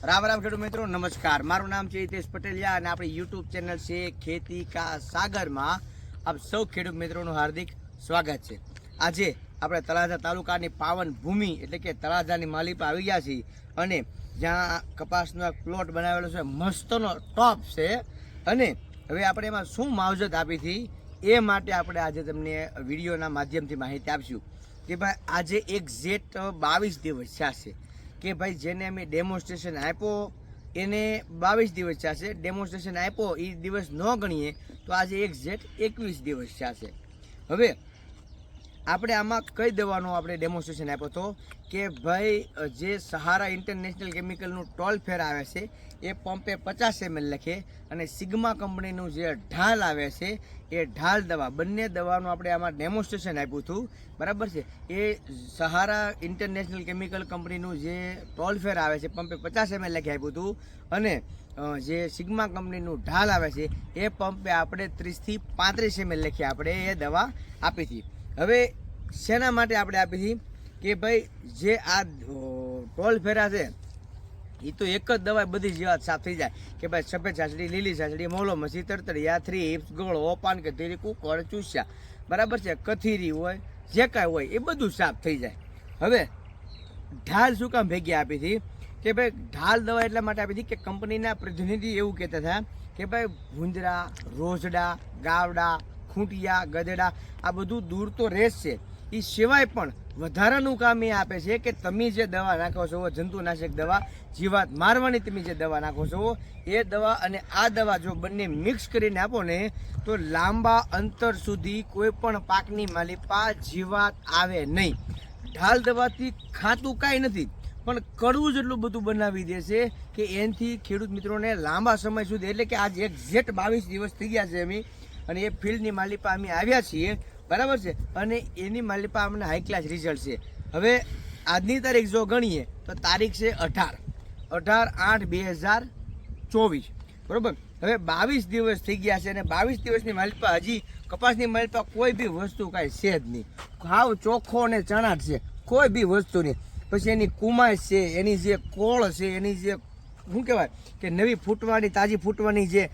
રામ રામ ખેડૂત મિત્રો, નમસ્કાર. મારું નામ છે હિતેશ પટેલિયા અને આપણી યુટ્યુબ ચેનલ છે ખેતી કા સાગરમાં આપ સૌ ખેડૂત મિત્રોનું હાર્દિક સ્વાગત છે. આજે આપણે તળાજા તાલુકાની પાવન ભૂમિ એટલે કે તળાજાની માલી પર આવી ગયા છીએ અને જ્યાં કપાસનો એક પ્લોટ બનાવેલો છે, મસ્તનો ટોપ છે. અને હવે આપણે એમાં શું માવજત આપી હતી એ માટે આપણે આજે તમને વિડીયોના માધ્યમથી માહિતી આપશું કે ભાઈ આજે એક્ઝેક્ટ બાવીસ દિવસ થયા છે. કે ભાઈ જેને અમે ડેમોન્સ્ટ્રેશન આપ્યો, એને બાવીસ દિવસ ચાલશે ડેમોન્સ્ટ્રેશન આપ્યો એ દિવસ ન ગણીએ, તો આજે એક્ઝેક્ટ એકવીસ દિવસ ચાલશે હવે આપણે આમાં કઈ દેવાનો આપણે ડેમોન્સ્ટ્રેશન આપ્યો હતો કે ભાઈ જે સહારા ઇન્ટરનેશનલ કેમિકલનું ટોલ ફેર આવે છે, એ પંપે પચાસ એમએલ લખે અને સિગ્મા કંપનીનું જે ઢાલ આવે છે, એ ઢાલ દવા, બંને દવાનું આપણે આમાં ડેમોન્સ્ટ્રેશન આપ્યું હતું. બરાબર છે? એ સહારા ઇન્ટરનેશનલ કેમિકલ કંપનીનું જે ટોલ ફેર આવે છે, પંપે પચાસ એમએલ લખી આપ્યું હતું. અને જે સિગ્મા કંપનીનું ઢાલ આવે છે, એ પંપે આપણે ત્રીસથી પાંત્રીસ એમએલ લખી આપણે એ દવા આપી હતી. હવે શેના માટે આપણે આપી હતી કે ભાઈ જે આ ટોલ ફેરા છે એ તો એક જ દવા બધી જીવાત સાફ થઈ જાય કે ભાઈ સફેદ છાસડી લીલી છાસડી મોલો મસી, તરતર યાત્રી હિપ્સ, ગોળ, ઓપાન કે તેરી કુકળ, ચૂસ્યા. બરાબર છે? કથીરી હોય, જે કાંઈ હોય, એ બધું સાફ થઈ જાય. હવે ઢાલ શું કામ ભેગી આપી હતી? કે ભાઈ ઢાલ દવા એટલા માટે આપી હતી કે કંપનીના પ્રતિનિધિ એવું કહેતા હતા કે ભાઈ ભૂંદરા રોઝડા ગાવડા ખૂંટિયા, ગધેડા, આ બધું દૂર તો રહેશે એ સિવાય પણ વધારાનું કામ એ આપે છે કે તમે જે દવા નાખો છો, જંતુનાશક દવા, જીવાત મારવાની તમે જે દવા નાખો છો, એ દવા અને આ દવા જો બંને મિક્સ કરીને આપો ને, તો લાંબા અંતર સુધી કોઈ પણ પાકની માલિપા જીવાત આવે નહીં. ઢાલ દવાથી ખાતું કાંઈ નથી, પણ કડવું જેટલું બધું બનાવી દેશે કે એનાથી ખેડૂત મિત્રોને લાંબા સમય સુધી, એટલે કે આજ એક્ઝેક્ટ બાવીસ દિવસ થઈ ગયા છે અમે અને એ ફિલ્ડની માલિપા અમે આવ્યા છીએ, બરાબર છે? અને એની માલિપા અમને હાઈ ક્લાસ રિઝલ્ટ છે. હવે આજની તારીખ જો ગણીએ, તો તારીખ છે અઢાર. અઢાર આઠ બે હજાર ચોવીસ. બરાબર? હવે બાવીસ દિવસ થઈ ગયા છે અને બાવીસ દિવસની માલિપા હજી કપાસની માલિપા કોઈ બી વસ્તુ કાંઈ છે જ નહીં. હાવ ચોખ્ખો અને ચણાટ છે. કોઈ બી વસ્તુ નહીં. પછી એની કુમાશ છે, એની જે કોળ છે, એની જે, શું કહેવાય? કે નવી ફૂટવાની, તાજી ફૂટવાની જે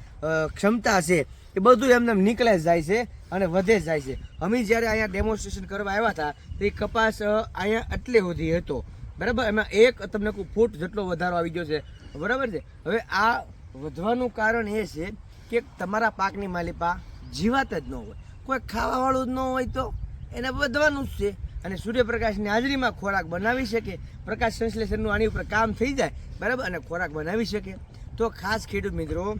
ક્ષમતા છે એ બધું એમને નીકળે જાય છે અને વધે જાય છે. અમે જ્યારે અહીંયા ડેમોન્સ્ટ્રેશન કરવા આવ્યા હતા, તો એ કપાસ અહીંયા એટલે સુધી હતો. બરાબર? એમાં એક તમને કોઈ ફૂટ જેટલો વધારો આવી ગયો છે. બરાબર છે? હવે આ વધવાનું કારણ એ છે કે તમારા પાકની માલિપા જીવાત જ ન હોય. કોઈ ખાવાવાળું જ ન હોય તો એને વધવાનું જ છે. અને સૂર્યપ્રકાશની હાજરીમાં ખોરાક બનાવી શકે. પ્રકાશ સંશ્લેષણનું આની ઉપર કામ થઈ જાય. બરાબર? અને ખોરાક બનાવી શકે. તો ખાસ ખેડૂત મિત્રો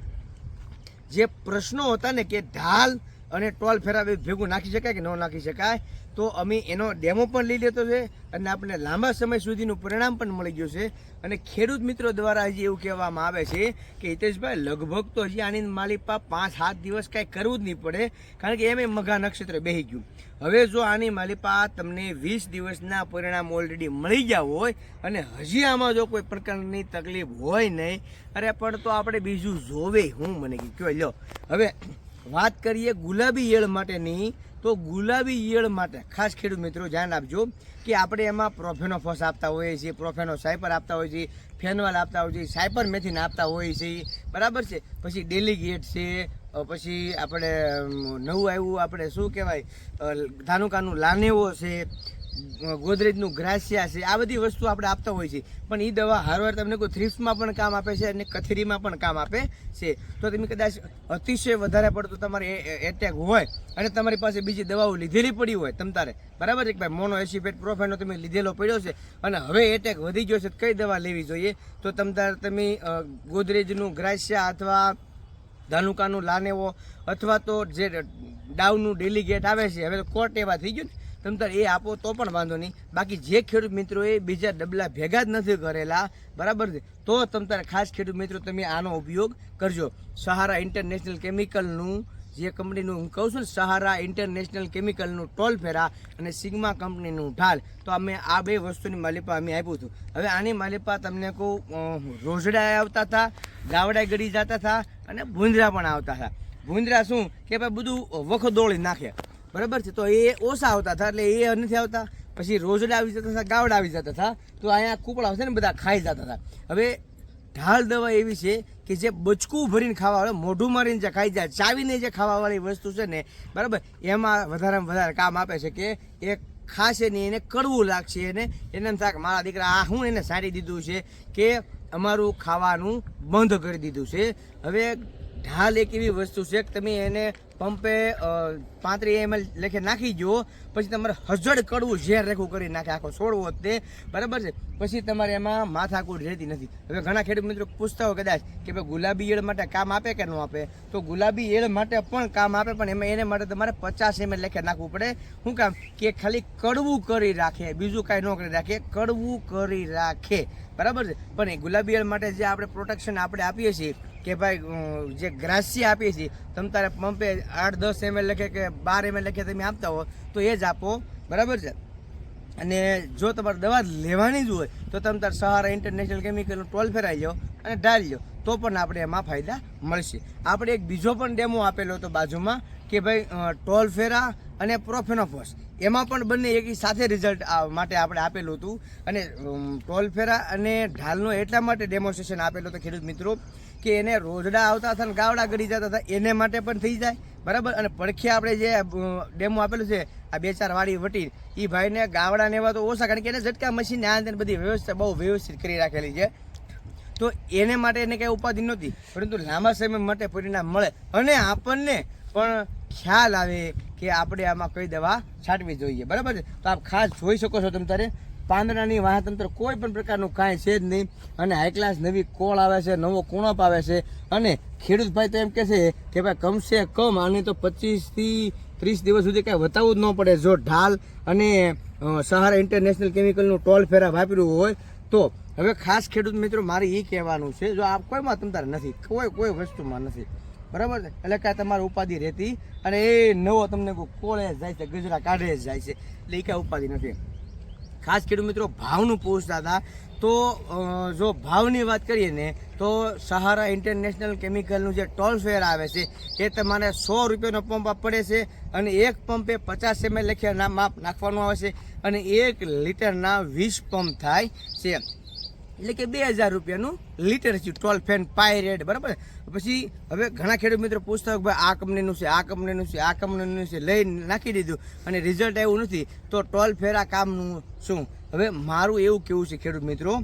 જે પ્રશ્નો હતા ને કે ઢાલ અને ટોલ ફેરાવી ભેગું નાખી શકાય કે ન નાખી શકાય, તો અમે એનો ડેમો પણ લઈ લેતો છે અને આપણને લાંબા સમય સુધીનું પરિણામ પણ મળી ગયું છે. અને ખેડૂત મિત્રો દ્વારા હજી એવું કહેવામાં આવે છે કે હિતેશભાઈ, લગભગ તો હજી આની માલિપા પાંચ સાત દિવસ કાંઈ કરવું જ નહીં પડે, કારણ કે એમ મઘા નક્ષત્ર બેસી ગયું. હવે જો આની માલિપા તમને વીસ દિવસના પરિણામ ઓલરેડી મળી ગયા હોય અને હજી આમાં જો કોઈ પ્રકારની તકલીફ હોય નહીં, અરે પણ તો આપણે બીજું જોવે, હું મને કહ્યું લ્યો. હવે વાત કરીએ ગુલાબી ઈયળ માટેની, તો ગુલાબી ઈયળ માટે ખાસ ખેડૂત મિત્રો ધ્યાન આપજો કે આપણે એમાં પ્રોફેનોફોસ આપતા હોઈએ છીએ, પ્રોફેનો સાયપર આપતા હોઈએ છીએ ફેનવાલ આપતા હોઈએ છીએ, સાયપર મેથીન આપતા હોઈએ છીએ, બરાબર છે? પછી ડેલિગેટ છે પછી આપણે નવું આવ્યું, આપણે શું કહેવાય? ધાનુકાનું લાનેવો છે ગોદરેજનું ગ્રાસિયા છે. આ બધી વસ્તુ આપણે આપતા હોઈએ છીએ. પણ એ દવા હારવાર તમને કોઈ થ્રિપ્સમાં પણ કામ આપે છે અને કથેરીમાં પણ કામ આપે છે. તો તમે કદાચ અતિશય વધારે પડતું તમારે એટેક હોય અને તમારી પાસે બીજી દવાઓ લીધેલી પડી હોય તમ તારે. બરાબર છે કે ભાઈ? મોનો એસિપેટ પ્રોફેનો તમે લીધેલો પડ્યો છે અને હવે એટેક વધી ગયો છે કઈ દવા લેવી જોઈએ? તો તમ તારે તમે ગોદરેજનું ગ્રાસિયા અથવા ધાનુકાનું લાનેવો અથવા તો જે ડાવનું ડેલિગેટ આવે છે, હવે કોર્ટ એવા થઈ ગયું ને તમ તાર એ આપો તો પણ વાંધો નહીં. બાકી જે ખેડૂત મિત્રોએ બીજા ડબલા ભેગા જ નથી કરેલા, બરાબર છે? તો તમ ખાસ ખેડૂત મિત્રો તમે આનો ઉપયોગ કરજો. સહારા ઇન્ટરનેશનલ કેમિકલનું જે કંપનીનું હું કહું છું ને, સહારા ઇન્ટરનેશનલ કેમિકલનું ટોલ ફેરા અને સિગ્મા કંપનીનું ઢાલ, તો અમે આ બે વસ્તુની માલિપા અમે આપ્યું હતું. હવે આની માલિપા તમને કહું રોઝડા આવતા હતા ગાવડા ગળી જતા હતા અને ભૂંદરા પણ આવતા હતા. ભૂંદરા શું? કે ભાઈ બધું વખો દોડી નાખે. બરાબર છે? તો એ ઓછા આવતા હતા એટલે એ નથી આવતા. પછી રોજડા આવી જતા હતા, ગાવડા આવી જતા હતા. તો અહીંયા કૂપડા છે ને બધા ખાઈ જતા હતા. હવે ઢાળ દવા એવી છે કે જે બચકું ભરીને ખાવાવાળે, મોઢું મારીને જે ખાઈ જાય, ચાવીને જે ખાવાવાળી વસ્તુ છે ને, બરાબર, એમાં વધારેમાં વધારે કામ આપે છે કે એ ખાશે નહીં, એને કડવું લાગશે એને. એને એમ થાય મારા દીકરા, આ હું એને સારી દીધું છે કે અમારું ખાવાનું બંધ કરી દીધું છે. હવે ઢાલ એક એવી વસ્તુ છે કે તમે એને પંપે પાંત્રીસ એમએલ લેખે નાખી જુઓ પછી તમારે હજડ કડવું ઝેર રેખું કરી નાખે, આખો છોડવો તે. બરાબર છે? પછી તમારે એમાં માથાકૂટ રહેતી નથી. હવે ઘણા ખેડૂત મિત્રો પૂછતા હોય કદાચ કે ભાઈ ગુલાબી એળ માટે કામ આપે કે ન આપે? તો ગુલાબી એળ માટે પણ કામ આપે, પણ એમાં એને માટે તમારે પચાસ એમએલ લેખે નાખવું પડે. શું કામ? કે ખાલી કડવું કરી રાખે. બીજું કાંઈ ન કરી રાખે. કડવું કરી રાખે. બરાબર છે? પણ એ ગુલાબી એળ માટે જે આપણે પ્રોટેક્શન આપણે આપીએ છીએ કે ભાઈ જે ગ્રાસ્ય આપીએ છીએ, તમે તારે પંપે આઠ દસ એમએલ લખે કે બાર એમએલ લખે તમે આપતા હો, તો એ જ આપો, બરાબર છે? અને જો તમારે દવા લેવાની જ હોય, તો તમે તાર સહારા ઇન્ટરનેશનલ કેમિકલનો ટોલ ફેરાઈ લો અને ઢાળી લો તો પણ આપણે એમાં ફાયદા મળશે. આપણે એક બીજો પણ ડેમો આપેલો હતો બાજુમાં, કે ભાઈ ટોલ ફેરા અને પ્રોફેનોફોસ એમાં પણ બંને એક સાથે રિઝલ્ટ માટે આપણે આપેલું હતું. અને ટોલફેરા અને ઢાલનો એટલા માટે ડેમોન્સ્ટ્રેશન આપેલું હતું ખેડૂત મિત્રો, કે એને રોજડા આવતા હતા ને ગાવડા ગળી જતા હતા, એને માટે પણ થઈ જાય. બરાબર? અને પડખે આપણે જે ડેમો આપેલું છે, આ બે ચાર વાળી વટી એ ભાઈને ગાવડા ને એવા તો ઓછા, કારણ કે એને ઝટકા મશીન આ બધી વ્યવસ્થા બહુ વ્યવસ્થિત કરી રાખેલી છે. તો એને માટે એને કંઈ ઉપાધિ નહોતી, પરંતુ લાંબા સમય માટે પરિણામ મળે. અને આપણને પણ ખ્યાલ આવે કે આપણે આમાં કઈ દવા છાંટવી જોઈએ. બરાબર છે? તો આપ ખાસ જોઈ શકો છો તમે તારે, પાંદડાની વાહતંત્ર કોઈ પણ પ્રકારનું કાંઈ છે જ નહીં. અને હાઈ ક્લાસ નવી કોળ આવે છે, નવો કુણપ આવે છે. અને ખેડૂત ભાઈ તો એમ કહે છે કે ભાઈ કમસે કમ આને તો પચીસથી ત્રીસ દિવસ સુધી કાંઈ વતાવવું જ ન પડે. જો ઢાલ અને સહારા ઇન્ટરનેશનલ કેમિકલનું ટોલ ફેરા વાપર્યું હોય, તો હવે ખાસ ખેડૂત મિત્રો મારે એ કહેવાનું છે, જો આ કોઈમાં તમતાર નથી, કોઈ કોઈ વસ્તુમાં નથી. બરાબર છે? એટલે કાંઈ તમારે ઉપાધિ રહેતી અને એ નવો તમને કોળે જાય છે, ગજરા કાઢે જાય છે. એટલે એ કાંઈ ઉપાધિ નથી. ખાસ ખેડૂત મિત્રો, ભાવનું પૂછતા હતા તો જો ભાવની વાત કરીએ ને, તો સહારા ઇન્ટરનેશનલ કેમિકલનું જે ટોલ ફેર આવે છે, એ તમારે સો રૂપિયાનો પંપ પડે છે અને એક પંપે પચાસ એમએલ લખ્યા માપ નાખવાનું આવે છે અને એક લીટરના વીસ પંપ થાય છે. એટલે કે બે હજાર રૂપિયાનું લીટર છે, ટોલ ફેન પાયરેડ બરાબર? પછી હવે ઘણા ખેડૂત મિત્રો પૂછતા હોય ભાઈ, આ કંપનીનું છે, આ કંપનીનું છે, આ કંપનીનું છે, લઈ નાખી દીધું અને રિઝલ્ટ આવ્યું નથી, તો ટોલ ફેરા કામનું શું? હવે મારું એવું કેવું છે ખેડૂત મિત્રો,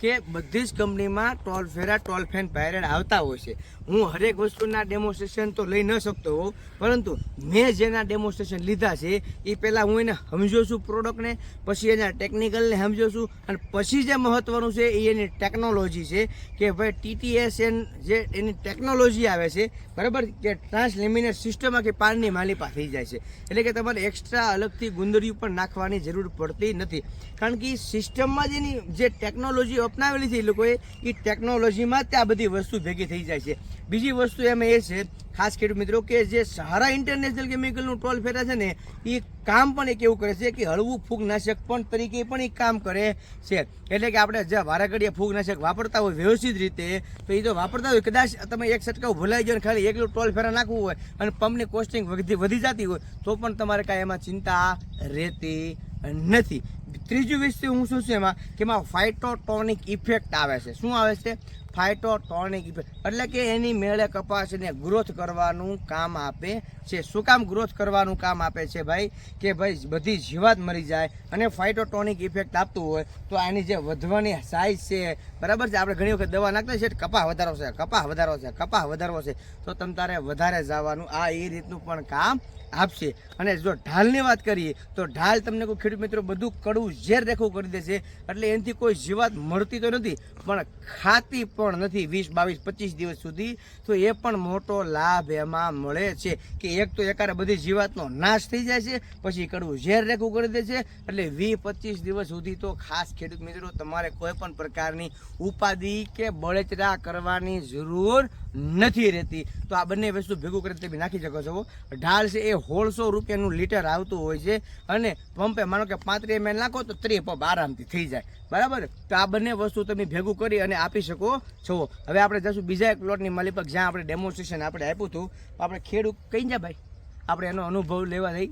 કે બધી જ કંપનીમાં ટોલ ફેરા, ટોલ ફેન પાયરેડ આવતા હોય છે. હું હરેક વસ્તુના ડેમોન્સ્ટ્રેશન તો લઈ ન શકતો હોઉં પરંતુ મેં જેના ડેમોન્સ્ટ્રેશન લીધા છે, એ પહેલાં હું એને સમજો છું પ્રોડક્ટને પછી એના ટેકનિકલને સમજો છું, અને પછી જે મહત્ત્વનું છે એ એની ટેકનોલોજી છે, કે ભાઈ ટીટીએસએન જે એની ટેકનોલોજી આવે છે, બરાબર? કે ટ્રાન્સલેમિનેટ સિસ્ટમ કે પાનની માલિપા થઈ જાય છે. એટલે કે તમારે એક્સ્ટ્રા અલગથી ગુંદરિયું પણ નાખવાની જરૂર પડતી નથી. કારણ કે સિસ્ટમમાં જ એની જે ટેકનોલોજી અપનાવેલી છે એ લોકોએ, એ ટેકનોલોજીમાં જ આ બધી વસ્તુ ભેગી થઈ જાય છે. બીજી વસ્તુ એમાં એ છે, ખાસ ખેડૂત મિત્રો, કે જે સહારા ઇન્ટરનેશનલ કેમિકલનું ટોલ ફેરા છે ને એ કામ પણ એક એવું કરે છે કે હળવું ફૂગનાશક પણ તરીકે પણ એ કામ કરે છે. એટલે કે આપણે જે વારાઘડીએ ફૂગનાશક વાપરતા હોય વ્યવસ્થિત રીતે, તો એ જો વાપરતા હોય, કદાચ તમે એક છંટકાવ ભૂલાઈ જાય ખાલી એકલું ટોલ ફેરા નાખવું હોય અને પંપની કોસ્ટિંગ વધી વધી જતી હોય, તો પણ તમારે કાંઈ એમાં ચિંતા રહેતી નથી. ત્રીજું વિષય હું શું છે એમાં કે એમાં ફાઇટોટોનિક ઇફેક્ટ આવે છે. શું આવે છે? ફાઇટોટોનિક ઇફેક્ટ એટલે કે એની મેળે કપાસને ગ્રોથ કરવાનું કામ આપે છે. શું કામ ગ્રોથ કરવાનું કામ આપે છે ભાઈ? કે ભાઈ બધી જીવાત મરી જાય અને ફાઇટોટોનિક ઇફેક્ટ આપતું હોય તો આની જે વધવાની સાઇઝ છે, બરાબર છે? આપણે ઘણી વખત દવા નાખતા છે કપા વધારો છે કપાહ વધારો છે કપા વધારવો છે. તો તમ તારે વધારે જવાનું, આ એ રીતનું પણ કામ આપશે. અને જો ઢાલની વાત કરીએ તો ઢાલ તમને કોઈ ખેડૂત મિત્રો બધું કડવું ઝેર રેખું કરી દેશે એટલે એનાથી કોઈ જીવાત મળતી તો નથી, પણ ખાતી પણ નથી વીસ, બાવીસ, પચીસ દિવસ સુધી. તો એ પણ મોટો લાભ એમાં મળે છે કે એક તો એકારે બધી જીવાતનો નાશ થઈ જાય છે, પછી કડવું ઝેર રેખું કરી દે છે. એટલે વીસ, પચીસ દિવસ સુધી તો ખાસ ખેડૂત મિત્રો, તમારે કોઈ પણ પ્રકારની ઉપાધિ કે બળતરા કરવાની જરૂર નથી રહેતી. તો આ બંને વસ્તુ ભેગું કરી તમે નાખી શકો છો. ઢાળ છે એ સોળસો રૂપિયાનું લીટર આવતું હોય છે અને પંપે માનો કે પાંત્રીસ એમએલ નાખો તો ત્રીસ પંપ આરામથી થઈ જાય. બરાબર? તો આ બંને વસ્તુ તમે ભેગું કરી અને આપી શકો છો. હવે આપણે જશું બીજા એક પ્લોટની માલિક જ્યાં આપણે ડેમોન્સ્ટ્રેશન આપણે આપ્યું હતું. તો આપણે ખેડૂત કઈ જાય ભાઈ? આપણે એનો અનુભવ લેવા દઈ.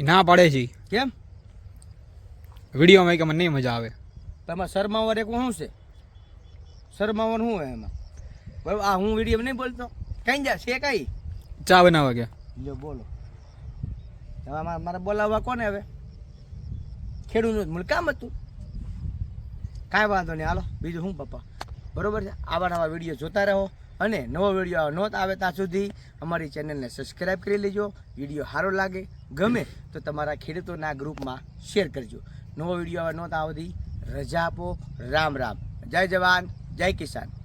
ઈ ના પાડે છે. કેમ? વિડીયોમાં કે મને નહીં મજા આવે. તમારે શરમાવર એક શું છે? શર્માવર શું હોય એમાં બરાબર આ હું વીડિયો નહીં બોલતો. કઈ જા છે કઈ? ચા બનાવવા ગયા. જો બોલો. હવે મારે બોલાવવા કોને હવે? ખેડૂતનું મૂળ કામ હતું. કાંઈ વાંધો નહીં હાલો. બીજું શું પપ્પા? બરોબર છે? આવા નવા વીડિયો જોતા રહો અને નવો વીડિયો નોત આવે ત્યાં સુધી અમારી ચેનલને સબસ્ક્રાઈબ કરી લેજો. વીડિયો સારો લાગે ગમે તો તમારા ખેડૂતોના ગ્રુપમાં શેર કરજો. નવો વીડિયો આવે નોત આવતી રજા આપો. રામ રામ. જય જવાન જય કિસાન.